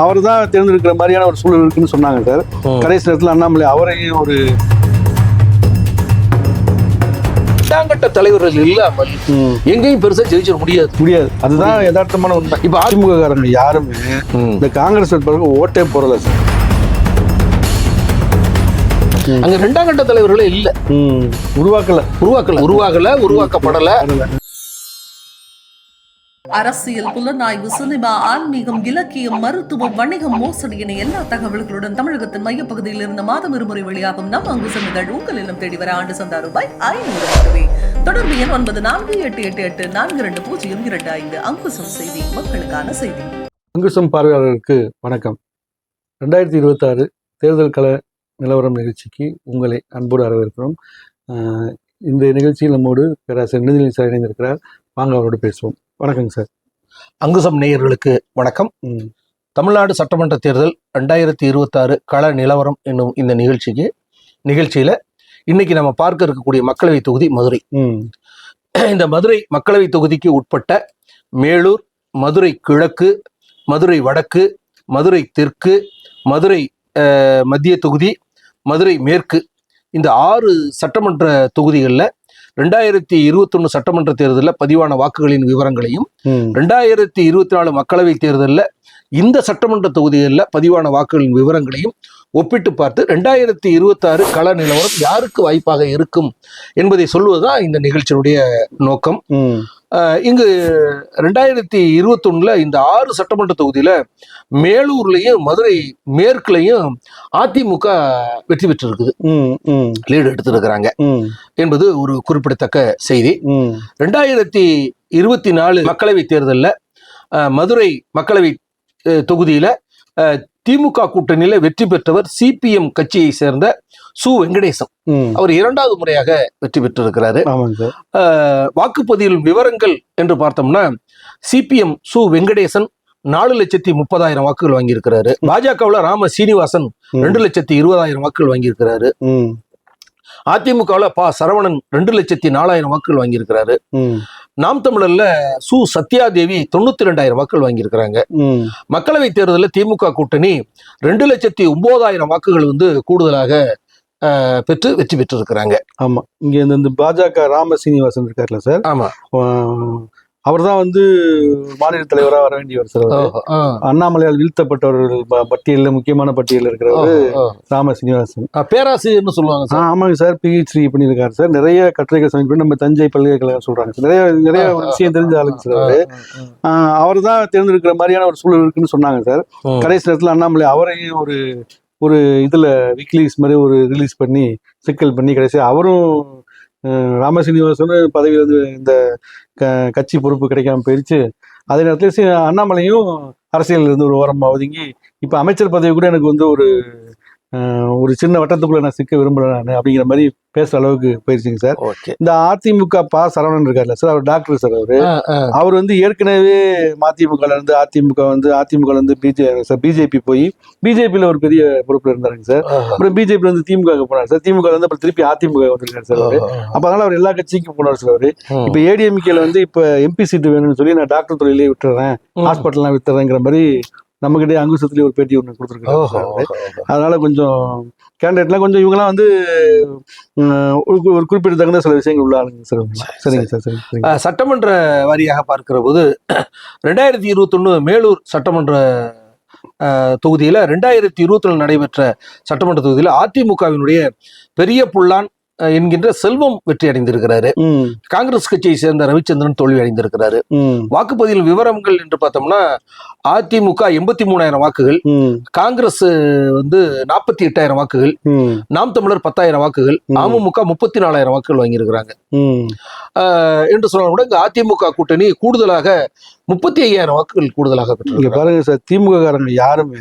அவர் தான் தேர்ந்தெடுக்கிற மாதிரியான ஒரு சூழல் இருக்குன்னு சொன்னாங்க சார். கடைசி நேரத்தில் அண்ணாமலை அவரையும் ஒரு இரண்டாங்கட்ட தலைவர்கள் இல்லாமல் எங்கேயும் பெருசா ஜெயிச்சிட முடியாது. முடியாது. அதுதான் யதார்த்தமான உண்மை. இப்போ அதிமுக காரங்க யாருமே இந்த காங்கிரஸ் வேட்பாளருக்கு ஓட்டே போடல சார். அங்க இரண்டாம் கட்ட தலைவர்களே இல்ல. உருவாக்கல. உருவாக்கல. உருவாகல உருவாக்கப்படல. அரசியல் புலனாய்வு சினிமா ஆன்மீகம் இலக்கியம் மருத்துவம் வணிகம் மோசடி என எல்லா தகவல்களுடன் தமிழகத்தின் மையப்பகுதியில் இருந்து மாதம் இருமுறை வெளியாகும் நம் அங்குசம் சென்றுகள் உங்களிடம் தேடி வர ஆண்டு சந்தா ரூபாய் ஐநூறு மட்டுமே தொடர்பு எண் ஒன்பது நான்கு எட்டு எட்டு எட்டு நான்கு இரண்டு பூஜ்ஜியம் இரண்டு ஐந்து. அங்குசம் செய்தி மக்களுக்கான செய்தி. அங்குசம் பார்வையாளர்களுக்கு வணக்கம். ரெண்டாயிரத்தி இருபத்தாறு தேர்தல் கள நிலவரம் நிகழ்ச்சிக்கு உங்களை அன்போடு வரவேற்கிறோம். ஆஹ் இந்த நிகழ்ச்சியில் நம்மோடு பேராசிரியர் நிதிநிலை சார் இணைந்திருக்கிறார். வாங்க அவரோடு பேசுவோம். வணக்கங்க சார். அங்குசம் நேயர்களுக்கு வணக்கம். தமிழ்நாடு சட்டமன்ற தேர்தல் ரெண்டாயிரத்தி இருபத்தாறு கள நிலவரம் என்னும் இந்த நிகழ்ச்சிக்கு நிகழ்ச்சியில இன்னைக்கு நம்ம பார்க்க இருக்கக்கூடிய மக்களவை தொகுதி மதுரை. இந்த மதுரை மக்களவை தொகுதிக்கு உட்பட்ட மேலூர் மதுரை கிழக்கு மதுரை வடக்கு மதுரை தெற்கு மதுரை மத்திய தொகுதி மதுரை மேற்கு இந்த ஆறு சட்டமன்ற தொகுதிகளில் ரெண்டாயிரத்தி இருபத்தொன்னு சட்டமன்ற தேர்தலில் பதிவான வாக்குகளின் விவரங்களையும் ரெண்டாயிரத்தி இருபத்தி நாலு மக்களவை தேர்தலில் இந்த சட்டமன்ற தொகுதிகளில் பதிவான வாக்குகளின் விவரங்களையும் ஒப்பிட்டு பார்த்து ரெண்டாயிரத்தி இருபத்தாறு கள நிலவரம் யாருக்கு வாய்ப்பாக இருக்கும் என்பதை சொல்வதுதான் இந்த நிகழ்ச்சியினுடைய நோக்கம். இங்கு ரெண்டாயிரத்தி இருபத்தொன்னுல இந்த ஆறு சட்டமன்ற தொகுதியில மேலூர்லயும் மதுரை மேற்குலையும் அதிமுக வெற்றி பெற்றிருக்குது. ம் ம். லீடு எடுத்திருக்கிறாங்க என்பது ஒரு குறிப்பிடத்தக்க செய்தி. ரெண்டாயிரத்தி இருபத்தி நாலு மக்களவை தேர்தலில் மதுரை மக்களவை தொகுதியில திமுக கூட்டணியில வெற்றி பெற்றவர் சிபிஎம் கட்சியை சேர்ந்த சு வெங்கடேசன். அவர் இரண்டாவது முறையாக வெற்றி பெற்றிருக்கிறாரு. வாக்குப்பதிவில் விவரங்கள் என்று பார்த்தோம்னா சிபிஎம் சு வெங்கடேசன் நாலு லட்சத்தி முப்பதாயிரம் வாக்குகள் வாங்கியிருக்கிறாரு. பாஜகவுல ராம சீனிவாசன். ரெண்டு லட்சத்தி இருபதாயிரம் வாக்குகள் வாங்கியிருக்கிறாரு. அதிமுகவுல பா சரவணன் ரெண்டு லட்சத்தி நாலாயிரம் வாக்குகள் வாங்கியிருக்கிறாரு. நாம் தமிழர்ல சு சத்யாதேவி தொண்ணூத்தி ரெண்டாயிரம் வாக்குகள் வாங்கியிருக்கிறாங்க. மக்களவை தேர்தலில் திமுக கூட்டணி ரெண்டு லட்சத்தி ஒன்பதாயிரம் வாக்குகள் வந்து கூடுதலாக பெற்று வெற்றி பெற்றிருக்கிறாங்க. ஆமா. இங்க இந்த பாஜக ராம சீனிவாசன் இருக்கார்ல சார்? ஆமா. அவர் தான் வந்து மாநில தலைவரா வர வேண்டியவர் சார். அண்ணாமலையால் வீழ்த்தப்பட்டவர்கள் பட்டியல்ல முக்கியமான பட்டியலில் இருக்கிறவர். ராம சீனிவாசன். பேராசிரியர்னு சொல்லுவாங்க சார். ஆமாங்க சார். பிஹெச்டி பண்ணியிருக்காரு சார். நிறைய கட்டுரைகள் சமைக்க பண்ணி நம்ம தஞ்சை பல்கலைக்கழகம் சொல்றாங்க சார். நிறைய நிறைய விஷயம் தெரிஞ்ச ஆளுங்க சார் அவரு. அவர் தான் தேர்ந்தெடுக்கிற மாதிரியான ஒரு சூழல் இருக்குன்னு சொன்னாங்க சார். கடைசி நேரத்தில் அண்ணாமலை அவரையும் ஒரு ஒரு இதில் வீக்லிஸ் மாதிரி ஒரு ரிலீஸ் பண்ணி சிக்கல் பண்ணி கடைசியாக அவரும் அஹ், ராம சீனிவாசனும் பதவி வந்து இந்த க- கட்சி பொறுப்பு கிடைக்காம போயிடுச்சு அதே நேரத்தில் அண்ணாமலையும் அரசியலில் இருந்து ஒரு ஓரமாக ஒதுங்கி இப்போ அமைச்சர் பதவி கூட எனக்கு வந்து ஒரு ஒரு சின்ன வட்டத்துக்குள்ள நான் சிக்க விரும்பல நான் அப்படிங்கிற மாதிரி பேசுற அளவுக்கு போயிருச்சுங்க சார். இந்த அதிமுக பா சரவணன் இருக்கார்ல சார் அவர் டாக்டர் சார் அவரு. அவர் வந்து ஏற்கனவே மதிமுக இருந்து அதிமுக வந்து அதிமுக ல இருந்து பிஜே பிஜேபி போய் பிஜேபியில ஒரு பெரிய பொறுப்புல இருந்தாருங்க சார். அப்புறம் பிஜேபி வந்து திமுக போனார் சார். திமுக ல இருந்து அப்புறம் திருப்பி அதிமுக வந்திருக்காரு சார் அவரு. அப்ப அதனால அவர் எல்லா கட்சிக்கும் போனார் சார் அவரு. இப்ப ஏடிஎம்கேல வந்து இப்ப எம்பி சீட்டு வேணும்னு சொல்லி நான் டாக்டர் துறையிலேயே விட்டுறேன். ஹாஸ்பிட்டல்லாம் விட்டுறேங்கிற மாதிரி நம்ம கிட்டே அங்குசத்துலயே ஒரு பேட்டி ஒன்று. ஓஹோ. அதனால கொஞ்சம் கேண்டிடேட்லாம் கொஞ்சம் இவங்கெல்லாம் வந்து ஒரு ஒரு குறிப்பிடத்தகுந்த சில விஷயங்கள் உள்ள ஆளுங்க சார். சரிங்க சார் சரிங்க சட்டமன்ற வாரியாக பார்க்கிற போது ரெண்டாயிரத்தி இருபத்தொன்னு மேலூர் சட்டமன்ற தொகுதியில ரெண்டாயிரத்தி இருபத்தி நடைபெற்ற சட்டமன்ற தொகுதியில அதிமுகவினுடைய பெரிய புல்லான் என்கின்ற செல்வம் வெற்றி அடைந்திருக்கிறாரு. காங்கிரஸ் கட்சியை சேர்ந்த ரவிச்சந்திரன் தோல்வி அடைந்திருக்கிறாரு. வாக்குப்பதிவில் விவரங்கள் என்று பார்த்தோம்னா அதிமுக எண்பத்தி மூணாயிரம் வாக்குகள் காங்கிரஸ் வந்து நாற்பத்தி எட்டாயிரம் வாக்குகள் நாம் தமிழர் பத்தாயிரம் வாக்குகள். அமமுக முப்பத்தி நாலாயிரம் வாக்குகள் வாங்கியிருக்கிறாங்க. என்று சொன்னால் கூட இந்த அதிமுக கூட்டணி கூடுதலாக முப்பத்தி ஐயாயிரம் வாக்குகள் கூடுதலாக இங்க பெற்றிருக்கிறாங்க பாருங்க சார் திமுக காரங்க யாருமே.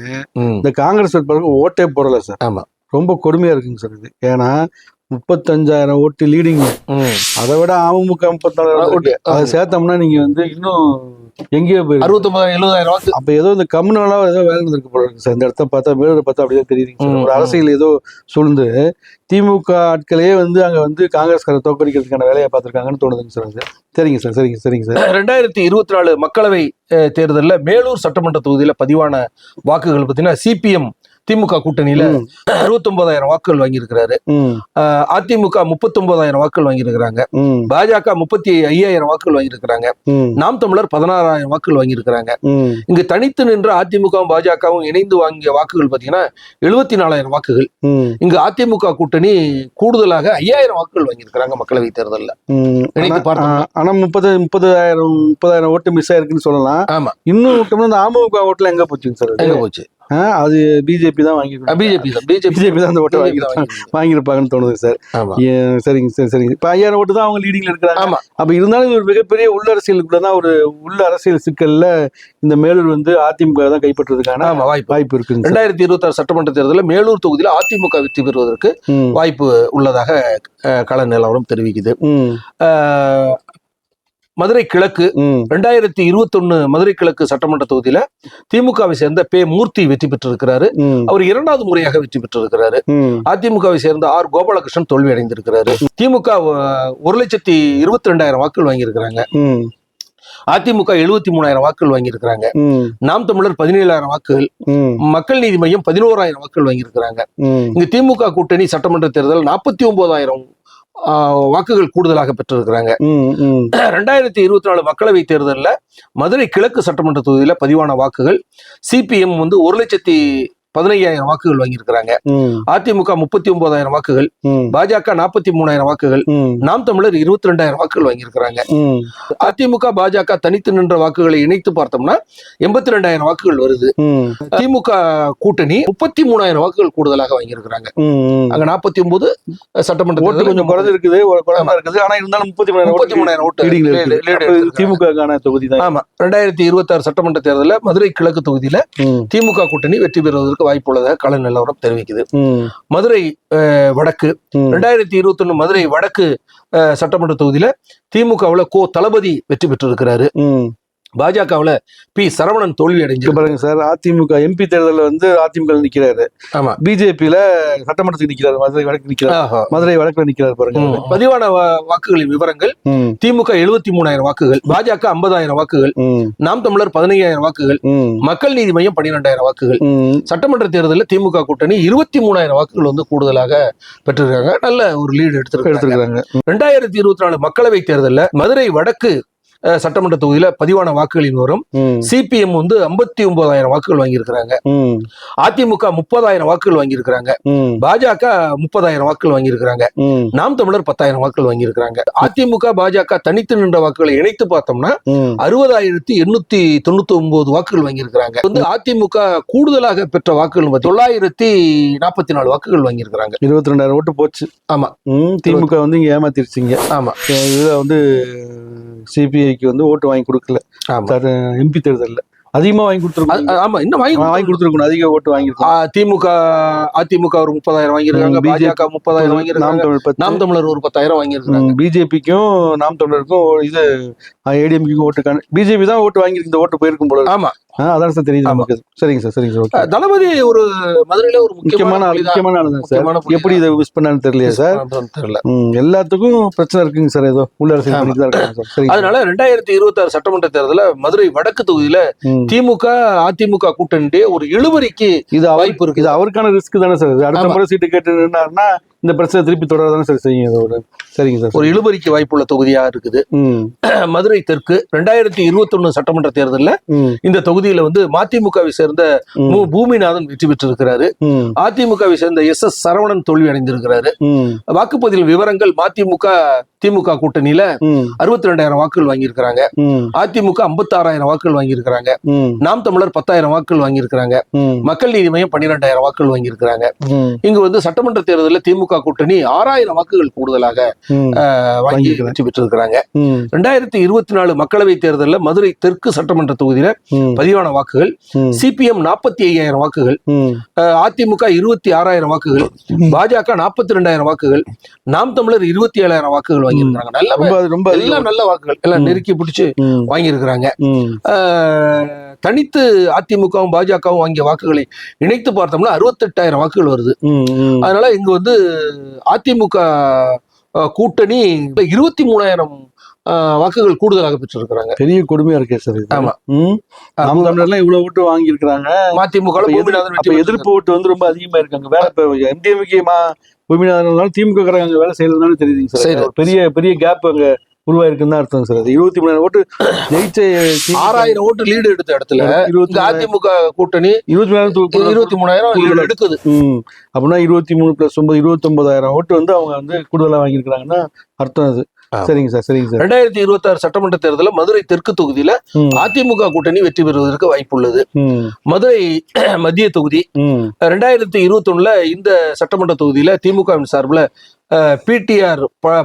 இந்த காங்கிரஸ் ஓட்டே போடல சார். ஆமா. ரொம்ப கொடுமையா இருக்குங்க சார் இது. ஏன்னா முப்பத்தஞ்சாயிரம் ஓட்டு லீடிங். அதை விட அமமுக முப்பத்தாறாயிரம் ஓட்டு. அதை சேர்த்தோம்னா நீங்க வந்து இன்னும் எங்கேயோ போயிருக்கு அறுபத்தொன்பதாயிரம் எழுபதாயிரம் அப்ப ஏதோ இந்த கம்யூனலா ஏதோ வேலை இருந்திருக்கு போல இருக்கு சார். இந்த இடத்த பார்த்தா மேலூரை பார்த்தா அப்படியே. ம், ஒரு. அரசியல் ஏதோ சூழ்ந்து திமுக ஆட்களே வந்து அங்க வந்து காங்கிரஸ்கார தோக்கடிக்கிறதுக்கான வேலையை பார்த்திருக்காங்கன்னு தோணுதுங்க சார் அது. சரிங்க சார் சரிங்க சரிங்க சார். ரெண்டாயிரத்தி இருபத்தி நாலு மக்களவை தேர்தல்ல மேலூர் சட்டமன்ற தொகுதியில பதிவான வாக்குகள் பார்த்தீங்கன்னா சிபிஎம் திமுக கூட்டணியில ம், அறுபத்தொன்பதாயிரம் வாக்குகள் வாங்கியிருக்கிறாரு. அதிமுக முப்பத்தொன்பதாயிரம் வாக்குகள் வாங்கியிருக்கிறாங்க. பாஜக முப்பத்தி ஐயாயிரம் வாக்குகள் வாங்கியிருக்கிறாங்க. நாம் தமிழர் பதினாறாயிரம் வாக்குகள் வாங்கியிருக்கிறாங்க. இங்கு தனித்து நின்ற அதிமுகவும் பாஜகவும் இணைந்து வாங்கிய வாக்குகள் பார்த்தீங்கன்னா எழுபத்தி நாலாயிரம் வாக்குகள் இங்கு அதிமுக கூட்டணி கூடுதலாக ஐயாயிரம் வாக்குகள் வாங்கியிருக்கிறாங்க மக்களவை தேர்தலில். ஆனா- முப்பது முப்பதாயிரம் முப்பதாயிரம் ஓட்டு மிஸ் ஆயிருக்குன்னு சொல்லலாம். ஆமா. இன்னும் விட்டோம்னா இந்த அமமுக ஓட்டுல எங்க போச்சுங்க சார்? எங்க போச்சு? அது பிஜேபி தான் வாங்கிருக்காங்க பிஜேபி தான். பிஜேபி பிஜேபி தான் அந்த ஓட்டை வாங்கியிருப்பாங்க வாங்கியிருப்பாங்கன்னு தோணுது சார். சரிங்க சார் சரிங்க. இப்ப ஐயாயிரம் ஓட்டு தான் அவங்க லீடிங்ல இருக்கிறாங்க. ஆமா. அப்ப இருந்தாலும் இது ஒரு மிகப்பெரிய உள்ள அரசியலுக்குள்ள தான் ஒரு உள்ள அரசியல் சிக்கல்ல இந்த மேலூர் வந்து அதிமுக தான் கைப்பற்றுறதுக்கான வாய்ப்பு. வாய்ப்பு இருக்குங்க சார். ரெண்டாயிரத்தி இருபத்தி ஆறு சட்டமன்ற தேர்தலில் மேலூர் தொகுதியில் அதிமுக வெற்றி பெறுவதற்கு வாய்ப்பு உள்ளதாக கள நிலவரம் தெரிவிக்குது. மதுரை கிழக்கு ரெண்டாயிரத்தி இருபத்தொன்னு மதுரை கிழக்கு சட்டமன்ற தொகுதியில திமுகவை சேர்ந்த பே மூர்த்தி வெற்றி பெற்றிருக்கிறாரு. அவர் இரண்டாவது முறையாக வெற்றி பெற்றிருக்கிறாரு. அதிமுகவை சேர்ந்த ஆர் கோபாலகிருஷ்ணன் தோல்வி அடைந்திருக்கிறாரு. திமுக ஒரு லட்சத்தி இருபத்தி ரெண்டாயிரம் வாக்குகள் வாங்கியிருக்கிறாங்க. அதிமுக எழுபத்தி மூணாயிரம் வாக்குகள் வாங்கியிருக்கிறாங்க. நாம் தமிழர் பதினேழாயிரம் வாக்குகள். மக்கள் நீதி மையம் பதினோராயிரம் வாக்குகள் வாங்கியிருக்கிறாங்க. இங்கு திமுக கூட்டணி சட்டமன்ற தேர்தல் நாற்பத்தி ஒன்பதாயிரம் வாக்குகள் கூடுதலாக பெற்றிருக்கிறாங்க. ரெண்டாயிரத்தி இருபத்தி நாலு மக்களவை தேர்தலில் மதுரை கிழக்கு சட்டமன்ற தொகுதியில் பதிவான வாக்குகள். சிபிஎம் வந்து ஒரு லட்சத்தி பதினையாயிரம் வாக்குகள் வாங்கியிருக்கிறாங்க. அதிமுக முப்பத்தி ஒன்பதாயிரம் வாக்குகள் பாஜக நாற்பத்தி மூணாயிரம் வாக்குகள் நாம் தமிழர் இருபத்தி ரெண்டாயிரம் வாக்குகள் வாங்கியிருக்கிறாங்க. அதிமுக பாஜக தனித்து நின்ற வாக்குகளை இணைத்து பார்த்தோம்னா எண்பத்தி ரெண்டாயிரம் வாக்குகள் வருது. திமுக கூட்டணி முப்பத்தி மூணாயிரம் வாக்குகள் கூடுதலாக வாங்கியிருக்கிறாங்க. அங்க நாற்பத்தி ஒன்பது சட்டமன்ற ஓட்டு கொஞ்சம் குறைஞ்சிருக்குது இருக்குது. ஆனா இருந்தாலும் முப்பத்தி முப்பத்தி மூணாயிரம் ஓட்டு எடுத்திருக்காங்க. திமுகக்கான தொகுதி தான். ஆமா. ரெண்டாயிரத்தி இருபத்தி ஆறு சட்டமன்ற தேர்தலில் மதுரை கிழக்கு தொகுதியில திமுக கூட்டணி வெற்றி பெறுவதற்கு வாய்ப்பு உள்ளதாக கள நிலவரம் தெரிவிக்குது மதுரை வடக்கு. ரெண்டாயிரத்தி இருபத்தொன்னு மதுரை வடக்கு சட்டமன்ற தொகுதியில திமுகவுல கோ தளபதி வெற்றி பெற்றிருக்கிறாரு. பாஜகவுல பி சரவணன் தோல்வி அடைஞ்சு பாருங்க சார் அதிமுக எம்பி தேர்தல்ல வந்து அதிமுக நிக்கிறாரு. ஆமா. பிஜேபியில சட்டமன்றத்துக்கு நிக்கிறாரு மதுரை வடக்கு நிக்கிறாரு ஆஹா. மதுரை வடக்குல நிக்கிறாரு பாருங்க. பதிவான வாக்குகளின் விவரங்கள். திமுக எழுபத்தி மூணாயிரம் வாக்குகள் பாஜக ஐம்பதாயிரம் வாக்குகள் நாம் தமிழர் பதினையாயிரம் வாக்குகள் மக்கள் நீதி மையம் பன்னிரெண்டாயிரம் வாக்குகள். சட்டமன்ற தேர்தலில் திமுக கூட்டணி இருபத்தி மூணாயிரம் வாக்குகள் வந்து கூடுதலாக பெற்றிருக்காங்க. நல்ல ஒரு லீடு எடுத்திருக்காங்க. ரெண்டாயிரத்தி இருபத்தி நாலு மக்களவை தேர்தலில் மதுரை வடக்கு சட்டமன்ற தொகுதியில பதிவான வாக்குகளின் வரும் சிபிஎம் வந்து ஐம்பத்தி ஒன்பதாயிரம் வாக்குகள் வாங்கியிருக்கிறாங்க. அதிமுக முப்பதாயிரம் வாக்குகள் வாங்கியிருக்கிறாங்க. பாஜக முப்பதாயிரம் வாக்குகள் வாங்கியிருக்கிறாங்க. நாம் தமிழர் பத்தாயிரம் வாக்குகள் வாங்கியிருக்கிறாங்க. அதிமுக பாஜக தனித்து நின்ற வாக்குகளை இணைத்து பார்த்தோம்னா. அறுபதாயிரத்தி எண்ணூத்தி தொண்ணூத்தி ஒன்பது வாக்குகள் வாங்கியிருக்கிறாங்க. வந்து அதிமுக கூடுதலாக பெற்ற வாக்குகள் தொள்ளாயிரத்தி நாற்பத்தி நாலு வாக்குகள் வாங்கியிருக்கிறாங்க. இருபத்தி ரெண்டாயிரம் ஓட்டு போச்சு. ஆமா. திமுக வந்து இங்க ஏமாத்திருச்சிங்க. ஆமா. இதுல வந்து சிபிஐக்கு வந்து ஓட்டு வாங்கி கொடுக்கல. எம்பி தேர்தல்ல. அதிகமா வாங்கி கொடுத்துருக்கோம். அ- ஆமா இன்னும் வாங்கி வாங்கி கொடுத்துருக்கணும் அதிக ஓட்டு வாங்கியிருக்கோம். ஆ, திமுக அதிமுக ஒரு முப்பதாயிரம் வாங்கியிருக்காங்க பாஜக முப்பதாயிரம் வாங்கியிருக்காங்க. நாம் தமிழர் ஒரு பத்தாயிரம் வாங்கியிருக்காங்க. பிஜேபிக்கும் நாம் தமிழருக்கும் இது ஏடிஎம்கேக்கும் ஓட்டு பிஜேபி தான் ஓட்டு வாங்கியிருக்கு இந்த ஓட்டு போயிருக்கும் போல. ஆமா. அதான் சார் தெரியுது. நமக்கு. சரிங்க சார் சரிங்க சார் தளபதி ஒரு மதுரையில ஒரு முக்கியமான. முக்கியமான ஆள் தான் சார் எப்படி இதை மிஸ் பண்ணான்னு தெரியலையா சார் தெரியல. எல்லாத்துக்கும் பிரச்சனை இருக்குங்க சார் ஏதோ உள்ள அரசியல் அதனால ரெண்டாயிரத்தி இருபத்தி ஆறு சட்டமன்ற தேர்தலில் மதுரை வடக்கு தொகுதியில. திமுக அதிமுக கூட்டணி ஒரு இழுபறிக்கு இது வாய்ப்பு இருக்கு இது அவருக்கான ரிஸ்க் தானே சார் அடுத்த. முறை சீட்டு கேட்டு நின்னாருன்னா இந்த பிரச்சனை திருப்பி தொடர தானே சார் செய்யும் இது ஒரு சரிங்க சார் ஒரு இழுபறிக்கு வாய்ப்புள்ள தொகுதியா இருக்குது. மதுரை தெற்கு ரெண்டாயிரத்தி இருபத்தொன்னு சட்டமன்ற தேர்தலில் இந்த தொகுதியில வந்து மதிமுகவை சேர்ந்த ம். பூமிநாதன் வெற்றி பெற்றிருக்கிறாரு. அதிமுகவை சேர்ந்த எஸ் எஸ் சரவணன் தோல்வி அடைந்திருக்கிறாரு. வாக்குப்பதிவு விவரங்கள் மதிமுக திமுக கூட்டணியில அறுபத்தி ரெண்டாயிரம் வாக்குகள் வாங்கியிருக்கிறாங்க. அதிமுக ஐம்பத்தாறாயிரம் வாக்குகள் வாங்கியிருக்கிறாங்க. நாம் தமிழர் பத்தாயிரம் வாக்குகள் வாங்கியிருக்கிறாங்க. மக்கள் நீதி மையம் பன்னிரெண்டாயிரம் வாக்குகள் வாங்கியிருக்கிறாங்க. இங்கு வந்து சட்டமன்ற தேர்தலில் திமுக கூட்டணி ஆறாயிரம் வாக்குகள் கூடுதலாக வாங்கி. வெற்றி பெற்றிருக்கிறாங்க. ரெண்டாயிரத்தி இருபத்தி நாலு மக்களவை தேர்தலில் மதுரை தெற்கு சட்டமன்ற தொகுதியில பதிவான வாக்குகள் சிபிஎம் நாற்பத்தி ஐயாயிரம் வாக்குகள் அதிமுக இருபத்தி ஆறாயிரம் வாக்குகள் பாஜக நாற்பத்தி ரெண்டாயிரம் வாக்குகள் நாம் தமிழர் இருபத்தி ஏழாயிரம் வாக்குகள் வாங்கியிருக்கிறாங்க. நல்ல ரொம்ப. எல்லாம் நல்ல வாக்குகள். எல்லாம். நெருக்கி பிடிச்சு வாங்கியிருக்கிறாங்க. தனித்து அதிமுகவும் பாஜகவும் வாங்கிய வாக்குகளை இணைத்து பார்த்தோம்னா அறுபத்தெட்டாயிரம் வாக்குகள் வருது. அதனால இங்க வந்து அதிமுக கூட்டணி இருபத்தி மூணாயிரம் வாக்குகள் கூடுதலாக பெற்றிருக்கிறாங்க. பெரிய கொடுமையா இருக்கே சார். ஆமா. ம், நாம் தமிழர்லாம் இவ்வளவு ஓட்டு வாங்கியிருக்கிறாங்க. மதிமுக எதிர்ப்பு ஓட்டு வந்து ரொம்ப அதிகமா இருக்காங்க. வேலை இப்ப எம்டிஎம்கே மா பூமிநாதனாலும் திமுக காரங்க வேலை செய்யறதுனால தெரியுதுங்க சார். பெரிய பெரிய கேப் அங்க உருவாயிருக்குன்னு தான் அர்த்தம் சார். அது இருபத்தி மூணாயிரம் ஓட்டு ஜெயிச்ச ஆறாயிரம் ஓட்டு லீடு எடுத்த இடத்துல இருபத்தி அதிமுக கூட்டணி இருபத்தி மூணாயிரம் இருபத்தி மூணாயிரம் லீடு எடுக்குது. அப்படின்னா இருபத்தி மூணு பிளஸ் ஒன்பது இருபத்தி ஒன்பதாயிரம் ஓட்டு வந்து அவங்க வந்து கூடுதலா வாங்கியிருக்கிறாங்கன்னா அர்த்தம் அது. சரிங்க சார் சரிங்க சார். ரெண்டாயிரத்தி இருபத்தி ஆறு சட்டமன்ற தேர்தலில் மதுரை தெற்கு தொகுதியில அதிமுக கூட்டணி வெற்றி பெறுவதற்கு வாய்ப்புள்ளது. ம், மதுரை மத்திய தொகுதி ரெண்டாயிரத்தி இருபத்தொன்னுல இந்த சட்டமன்ற தொகுதியில திமுகவின் சார்பில் பிடிஆர்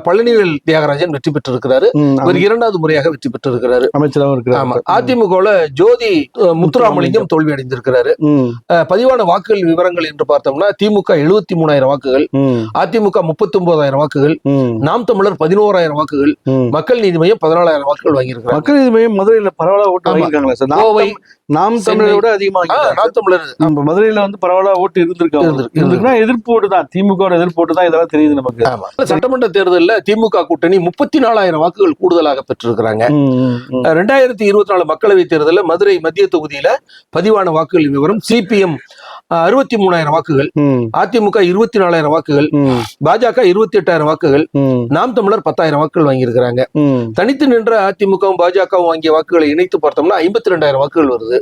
பழனிவேல் தியாகராஜன் வெற்றி பெற்றிருக்கிறாரு. ம், இவர் இரண்டாவது முறையாக வெற்றி பெற்றிருக்கிறாரு. அமைச்சராகவும் ஆமா. இருக்கிறார் அதிமுகவுல ஜோதி முத்துராமலிங்கம். தோல்வி அடைந்திருக்கிறாரு பதிவான வாக்குகள் விவரங்கள் என்று பார்த்தோம்னா திமுக எழுபத்தி மூணாயிரம் வாக்குகள் அதிமுக முப்பத்தி ஒன்பதாயிரம் வாக்குகள் நாம் தமிழர் பதினோராயிரம் வாக்குகள். மக்கள் நீதி மையம் பதினாலாயிரம் வாக்குகள் வாங்கியிருக்கிறாங்க. மக்கள் நீதி மையம் மதுரையில பரவலா ஓட்டு ஆமா. வாங்கியிருக்காங்களா சார். நாம் கோவை, நாம். தமிழரை விட அதிகமா ஆ, வாங்கியிருக்காங்க நாம் தமிழர். நம்ம மதுரையில வந்து பரவலா ஓட்டு இருந்திருக்காங்க இருந்திருக்கு, இருந்திருக்குன்னா எதிர்ப்பு ஓட்டு தான் திமுக எதிர்ப்பு ஓட்டு தான் இதெல்லாம் தெரியுது நமக்கு. சட்டமன்ற தேர்தலில் திமுக கூட்டணி முப்பத்தி நாலாயிரம் வாக்குகள் கூடுதலாக பெற்றிருக்கிறாங்க. ரெண்டாயிரத்தி இருபத்தி நாலு மக்களவை தேர்தலில் மதுரை மத்திய தொகுதியில பதிவான வாக்குகள் விவரம் சிபிஎம் அறுபத்தி மூணாயிரம் வாக்குகள். அதிமுக இருபத்தி நாலாயிரம் வாக்குகள் பாஜக இருபத்தி எட்டாயிரம் வாக்குகள் நாம் தமிழர் பத்தாயிரம் வாக்குகள் வாங்கியிருக்கிறாங்க. தனித்து நின்ற அதிமுகவும் பாஜகவும் வாங்கிய வாக்குகளை இணைத்து பார்த்தோம்னா ஐம்பத்தி ரெண்டாயிரம் வாக்குகள் வருது.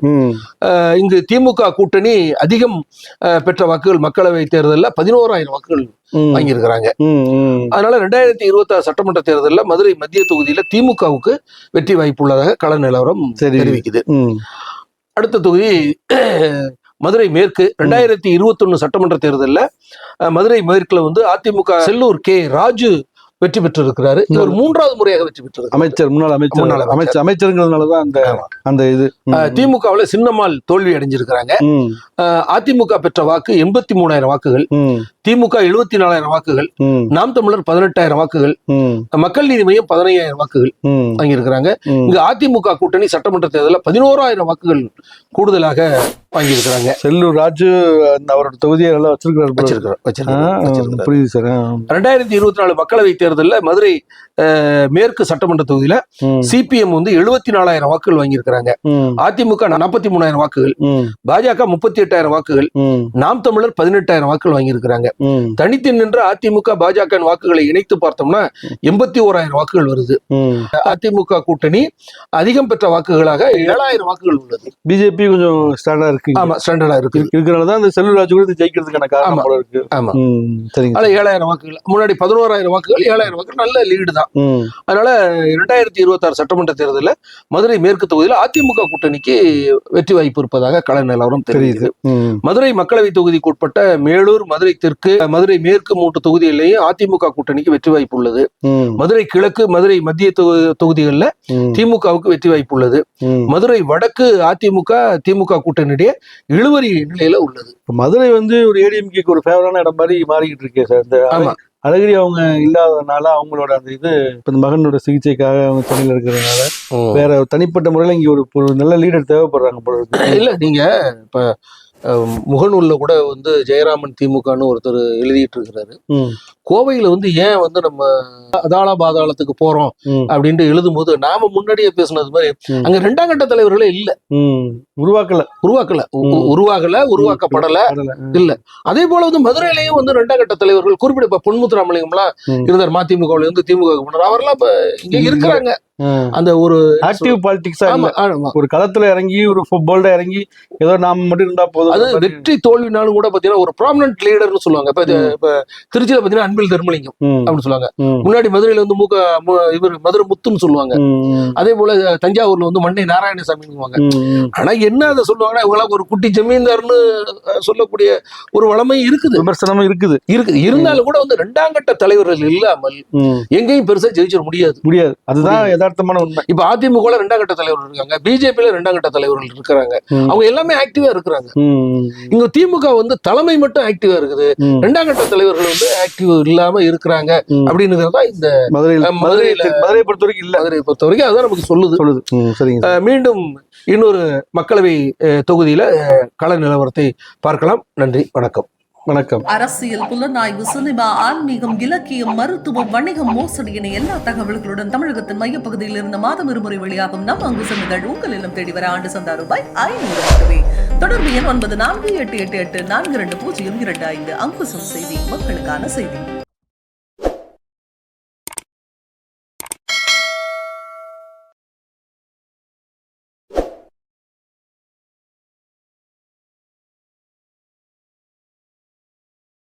இங்கு திமுக கூட்டணி அதிகம் பெற்ற வாக்குகள் மக்களவை தேர்தலில் பதினோராயிரம் வாக்குகள் வாங்கியிருக்கிறாங்க. அதனால ரெண்டாயிரத்தி இருபத்தி ஆறு சட்டமன்ற தேர்தலில் மதுரை மத்திய தொகுதியில திமுகவுக்கு வெற்றி வாய்ப்புள்ளதாக கள நிலவரம். தெரிவிக்குது. அடுத்த தொகுதி மதுரை மேற்கு ரெண்டாயிரத்தி இருபத்தொன்னு சட்டமன்ற தேர்தலில் மதுரை மேற்குல வந்து அதிமுக செல்லூர் கே ராஜு வெற்றி பெற்றிருக்கிறாரு. இவர் மூன்றாவது முறையாக வெற்றி பெற்றிருக்கிறார் அமைச்சர் முன்னாள் அமைச்சர் அமைச்சர். அமைச்சர் அமைச்சருங்கிறதுனாலதான் அந்த. அந்த இது. திமுகவுல சின்னம்மாள் தோல்வி அடைஞ்சிருக்கிறாங்க. அதிமுக பெற்ற வாக்கு எண்பத்தி மூணாயிரம் வாக்குகள். திமுக எழுபத்தி நாலாயிரம் வாக்குகள். நாம் தமிழர் பதினெட்டாயிரம் வாக்குகள். மக்கள் நீதி மையம் பதினையாயிரம் வாக்குகள் வாங்கியிருக்கிறாங்க. இங்க அதிமுக கூட்டணி சட்டமன்ற தேர்தலில் பதினோராயிரம் வாக்குகள் கூடுதலாக வாங்கியிருக்கிறாங்க. செல்லூர் ராஜு அந்த அவரோட தொகுதியை நல்லா வச்சிருக்கிறார் வச்சிருக்கிறார் வச்சிருக்கிறார் புரியுது சார் ரெண்டாயிரத்தி இருபத்தி நாலு மக்களவை தேர்தலில் மதுரை மேற்கு சட்டமன்ற தொகுதியில சிபிஎம் வந்து எழுபத்தி நாலாயிரம் வாக்குகள் வாங்கியிருக்கிறாங்க. அதிமுக நாற்பத்தி மூணாயிரம் வாக்குகள். பாஜக முப்பத்தி எட்டாயிரம் வாக்குகள். நாம் தமிழர் பதினெட்டாயிரம் வாக்குகள் வாங்கியிருக்கிறாங்க. தனித்து நின்ற அதிமுக பாஜக வாக்குகளை இணைத்து பார்த்தோம்னா எண்பத்தி ஓராயிரம் வாக்குகள் வருது. அதிமுக கூட்டணி அதிகம் பெற்ற வாக்குகளாக ஏழாயிரம் வாக்குகள் உள்ளது. பிஜேபி கொஞ்சம் ஸ்டாண்டா இருக்கு. ஆமா ஸ்டாண்டர்டா இருக்கு இருக்கிறனாலதான் அந்த செல்லூர் ராஜு கூட இது ஜெயிக்கிறதுக்கான காரணம். போல இருக்கு. ஆமா. சரிங்க அதனால ஏழாயிரம் வாக்குகள். முன்னாடி பதினோராயிரம் வாக்குகள் ஏழாயிரம் வாக்குகள் நல்ல லீடு தான். அதனால இரண்டாயிரத்தி இருபத்தாறு சட்டமன்ற தேர்தலில் மதுரை மேற்கு தொகுதியில் அதிமுக கூட்டணிக்கு வெற்றி வாய்ப்பு இருப்பதாக கள நிலவரம் தெரியுது. மதுரை மக்களவை தொகுதிக்கு உட்பட்ட மேலூர் மதுரை தெற்கு மதுரை மேற்கு மூன்று தொகுதிகளிலேயும் அதிமுக கூட்டணிக்கு வெற்றி வாய்ப்பு உள்ளது. மதுரை கிழக்கு மதுரை மத்திய தொகு- தொகுதிகளில் திமுகவுக்கு வெற்றி வாய்ப்பு உள்ளது. மதுரை வடக்கு அதிமுக திமுக கூட்டணியிடையே இழுவரி நிலையில உள்ளது. இப்ப மதுரை வந்து ஒரு ஏடிஎம்கேக்கு ஒரு ஃபேவரான இடம் மாதிரி மாறிக்கிட்டு இருக்கே சார். இந்த அழகிரி அவங்க இல்லாததுனால அவங்களோட அந்த இது இப்ப இந்த மகனோட சிகிச்சைக்காக அவங்க சென்னையில் இருக்கிறதுனால வேற தனிப்பட்ட முறையில இங்க ஒரு நல்ல லீடர் தேவைப்படுறாங்க போல இல்ல நீங்க இப்ப முகநூல்ல கூட வந்து ஜெயராமன் திமுகன்னு ஒருத்தர் எழுதிட்டு இருக்கிறாரு கோவையில வந்து ஏன் வந்து நம்ம அதாள பாதாளத்துக்கு போறோம் அப்படின்ட்டு எழுதும்போது நாம முன்னாடியே பேசுனது மாதிரி. அங்க ரெண்டாம் கட்ட தலைவர்களே இல்ல. உருவாக்கல. உருவாக்கல. உருவாகல உருவாக்கப்படல. படல. இல்ல. அதே போல வந்து மதுரையிலயும் வந்து ரெண்டாம் கட்ட தலைவர்கள் குறிப்பிட்ட இப்ப பொன்முத்துராமலிங்கம்லாம். இருந்தார். மதிமுக இருந்து திமுக போனார் அவரெல்லாம் இப்ப இங்க இருக்கிறாங்க. அந்த ஒரு ஆக்டிவ் பாலிடிக்ஸா ஒரு களத்துல இறங்கி ஒரு போல்டா இறங்கி ஏதோ நாம மட்டும் இருந்தா போதும். அது வெற்றி தோல்வினாலும் கூட பாத்தீங்கன்னா ஒரு ப்ராமினன்ட் லீடர்னு சொல்லுவாங்க. இப்ப திருச்சியில பாத்தீங்கன்னா அன்பில் தர்மலிங்கம் அப்படின்னு சொல்லுவாங்க. முன்னாடி மதுரையில வந்து மூக்க இவர் மதுரை முத்துன்னு சொல்லுவாங்க. அதே போல தஞ்சாவூர்ல வந்து மண்ணை நாராயணசாமிங்குவாங்க ம், ம். ஆனா என்ன அதை சொல்லுவாங்கன்னா இவங்களாம் ஒரு குட்டி ஜமீன்தார்னு சொல்லக்கூடிய ஒரு வளமை இருக்குது. விமர்சனமும் இருக்குது. இருக்குது இருந்தாலும் கூட வந்து ரெண்டாம் கட்ட தலைவர்கள் இல்லாமல். எங்கேயும் பெருசா ஜெயிச்சிட முடியாது. முடியாது. அதுதான் யதார்த்தமான உண்மை. இப்ப அதிமுக ரெண்டாம் கட்ட தலைவர்கள் இருக்காங்க. பிஜேபியில ரெண்டாம் கட்ட தலைவர்கள் இருக்கிறாங்க. அவங்க எல்லாமே ஆக்டிவா இருக்கிறாங்க. இங்க திமுக வந்து தலைமை மட்டும் ஆக்டிவா இருக்குது. ரெண்டாம் கட்ட தலைவர்கள் வந்து ஆக்டிவ் இல்லாம இருக்கிறாங்க. அப்படிங்கிறது தான் இந்த மதுரையில் மதுரையில- மதுரையை பொறுத்த வரைக்கும் இல்ல. மதுரையை பொறுத்த வரைக்கும் அதான் நமக்கு சொல்லுது. சொல்லுது. சரிங்க மீண்டும் இன்னொரு மக்களவை தொகுதியில கள நிலவரத்தை பார்க்கலாம். நன்றி வணக்கம். வணக்கம். அரசியல் புலனாய்வு சினிமா ஆன்மீகம் இலக்கியம் மருத்துவம் வணிகம் மோசடி என எல்லா தகவல்களுடன் தமிழகத்தின் மையப்பகுதியில் இருந்த மாதம் இருமுறை வெளியாகும் நம் அங்குசம் இதழ் உங்கள் இல்லம் தேடி வர ஆண்டு சந்தா ரூபாய் ஐநூறு மட்டுமே தொடர்பு எண் ஒன்பது நான்கு எட்டு எட்டு எட்டு நான்கு இரண்டு பூஜ்ஜியம் இரண்டு ஐந்து. அங்குசம் செய்தி மக்களுக்கான செய்தி.